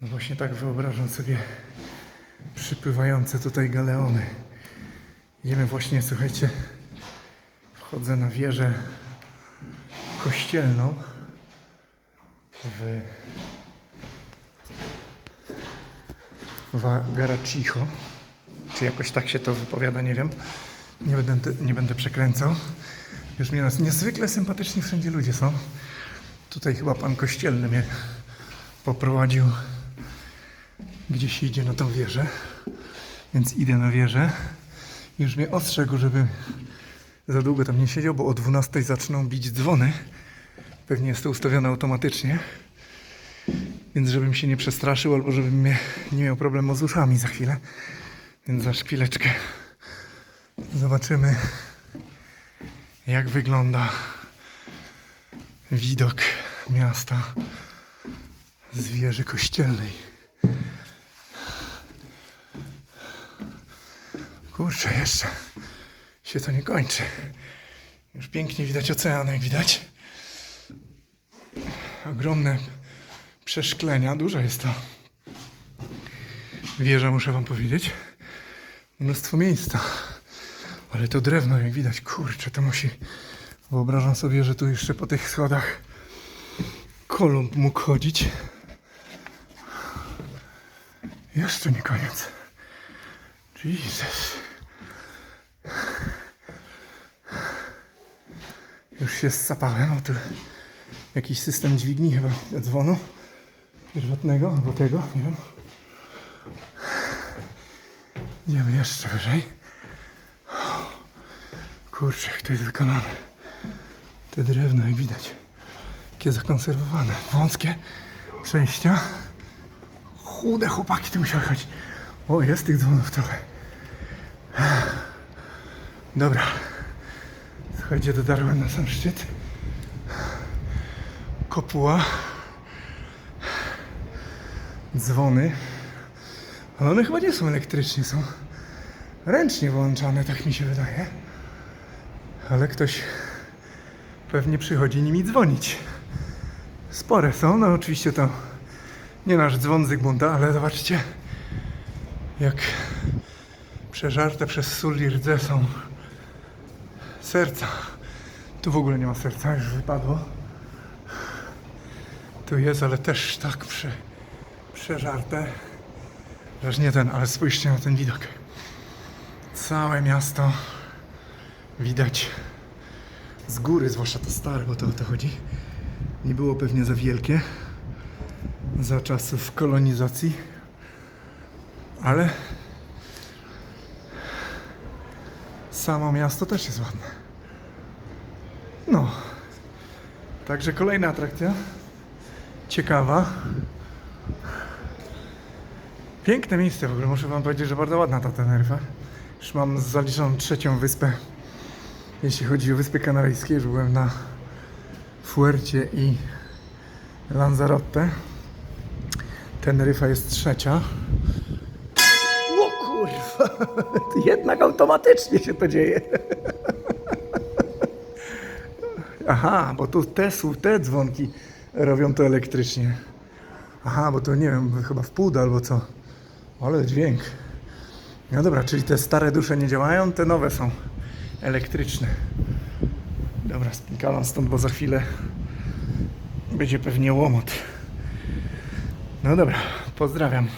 No właśnie tak wyobrażam sobie przypływające tutaj galeony. Idziemy właśnie, słuchajcie, wchodzę na wieżę kościelną w Vagaracicho. Czy jakoś tak się to wypowiada, nie wiem. Nie będę, nie będę przekręcał. Już mnie nas niezwykle sympatyczni wszędzie ludzie są. Tutaj chyba pan kościelny mnie poprowadził gdzieś idzie na tą wieżę. Więc idę na wieżę. Już mnie ostrzegł, żeby za długo tam nie siedział, bo o 12 zaczną bić dzwony. Pewnie jest to ustawione automatycznie. Więc żebym się nie przestraszył, albo żebym mnie nie miał problemu z uszami za chwilę. Więc za chwileczkę zobaczymy, jak wygląda widok miasta z wieży kościelnej. Kurczę, jeszcze się to nie kończy. Już pięknie widać ocean, jak widać. Ogromne przeszklenia, duża jest to wieża, muszę wam powiedzieć. Mnóstwo miejsca. Ale to drewno, jak widać, kurczę, to musi... Wyobrażam sobie, że tu jeszcze po tych schodach Kolumb mógł chodzić. Jeszcze nie koniec. Jesus. Już się zsapałem, o tu jakiś system dźwigni chyba dzwonu pierwotnego albo tego, nie wiem. Idziemy jeszcze wyżej. Kurczę, jak to jest wykonane. Te drewno, jak widać. Jakie zakonserwowane. Wąskie przejścia. Chude chłopaki tu musiały chodzić. O, jest tych dzwonów trochę. Dobra. Słuchajcie, dotarłem na sam szczyt. Kopuła. Dzwony. Ale one chyba nie są elektrycznie, są ręcznie włączane, tak mi się wydaje. Ale ktoś pewnie przychodzi nimi dzwonić. Spore są, no oczywiście to nie nasz dzwon Zygmunta, ale zobaczcie jak przeżarte przez sól i rdze są serca. Tu w ogóle nie ma serca, już wypadło. Tu jest, ale też tak prze, przeżarte. Że nie ten, ale spójrzcie na ten widok. Całe miasto widać z góry, zwłaszcza to stare, bo to o to chodzi. Nie było pewnie za wielkie za czasów kolonizacji, ale samo miasto też jest ładne. No, także kolejna atrakcja. Ciekawa. Piękne miejsce w ogóle, muszę wam powiedzieć, że bardzo ładna ta Teneryfa. Już mam zaliczoną trzecią wyspę, jeśli chodzi o Wyspy Kanaryjskie. Już byłem na Fuercie i Lanzarote. Teneryfa jest trzecia. O kurwa, jednak automatycznie się to dzieje. Aha, bo tu te, te dzwonki robią to elektrycznie. Aha, bo to nie wiem, chyba w pół albo co. Ale dźwięk. No dobra, czyli te stare dusze nie działają, te nowe są elektryczne. Dobra, spinkalam stąd, bo za chwilę będzie pewnie łomot. No dobra, pozdrawiam.